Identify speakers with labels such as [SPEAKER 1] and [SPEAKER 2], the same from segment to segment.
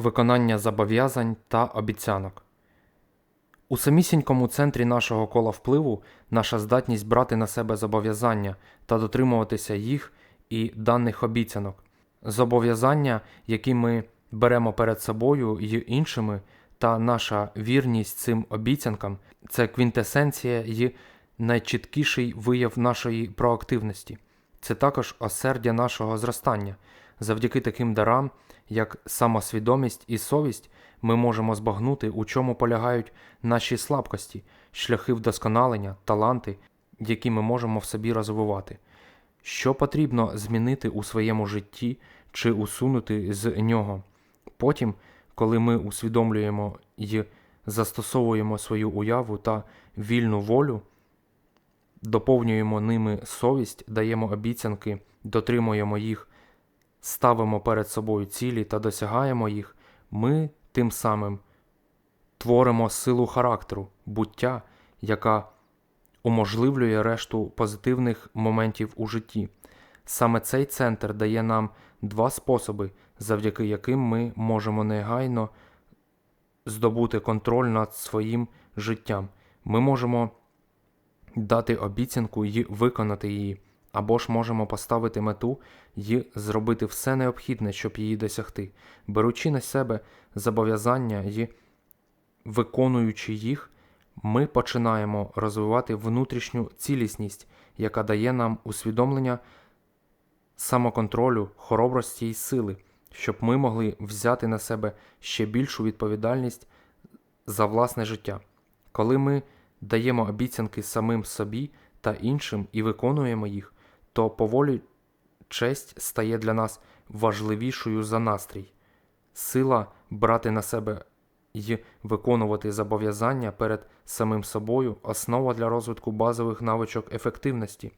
[SPEAKER 1] виконання зобов'язань та обіцянок. У самісінькому центрі нашого кола впливу наша здатність брати на себе зобов'язання та дотримуватися їх і даних обіцянок. Зобов'язання, які ми беремо перед собою й іншими, та наша вірність цим обіцянкам це квінтесенція й найчіткіший вияв нашої проактивності. Це також осердя нашого зростання. Завдяки таким дарам, як самосвідомість і совість, ми можемо збагнути, у чому полягають наші слабкості, шляхи вдосконалення, таланти, які ми можемо в собі розвивати. Що потрібно змінити у своєму житті чи усунути з нього. Потім, коли ми усвідомлюємо і застосовуємо свою уяву та вільну волю, доповнюємо ними совість, даємо обіцянки, дотримуємо їх, ставимо перед собою цілі та досягаємо їх, ми тим самим творимо силу характеру, буття, яка уможливлює решту позитивних моментів у житті. Саме цей центр дає нам два способи, завдяки яким ми можемо негайно здобути контроль над своїм життям. Ми можемо дати обіцянку і виконати її, або ж можемо поставити мету і зробити все необхідне, щоб її досягти, беручи на себе зобов'язання і виконуючи їх, ми починаємо розвивати внутрішню цілісність, яка дає нам усвідомлення самоконтролю, хоробрості і сили, щоб ми могли взяти на себе ще більшу відповідальність за власне життя. Коли ми даємо обіцянки самим собі та іншим і виконуємо їх, то поволі честь стає для нас важливішою за настрій. Сила брати на себе і виконувати зобов'язання перед самим собою основа для розвитку базових навичок ефективності.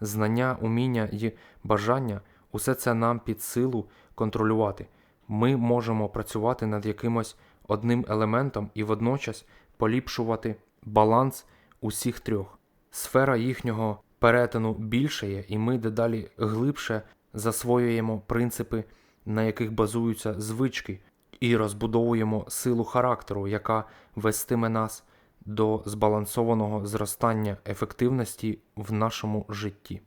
[SPEAKER 1] Знання, уміння і бажання усе це нам під силу контролювати. Ми можемо працювати над якимось одним елементом і водночас поліпшувати баланс усіх трьох. Сфера їхнього перетину більшає, і ми дедалі глибше засвоюємо принципи, на яких базуються звички, і розбудовуємо силу характеру, яка вестиме нас до збалансованого зростання ефективності в нашому житті.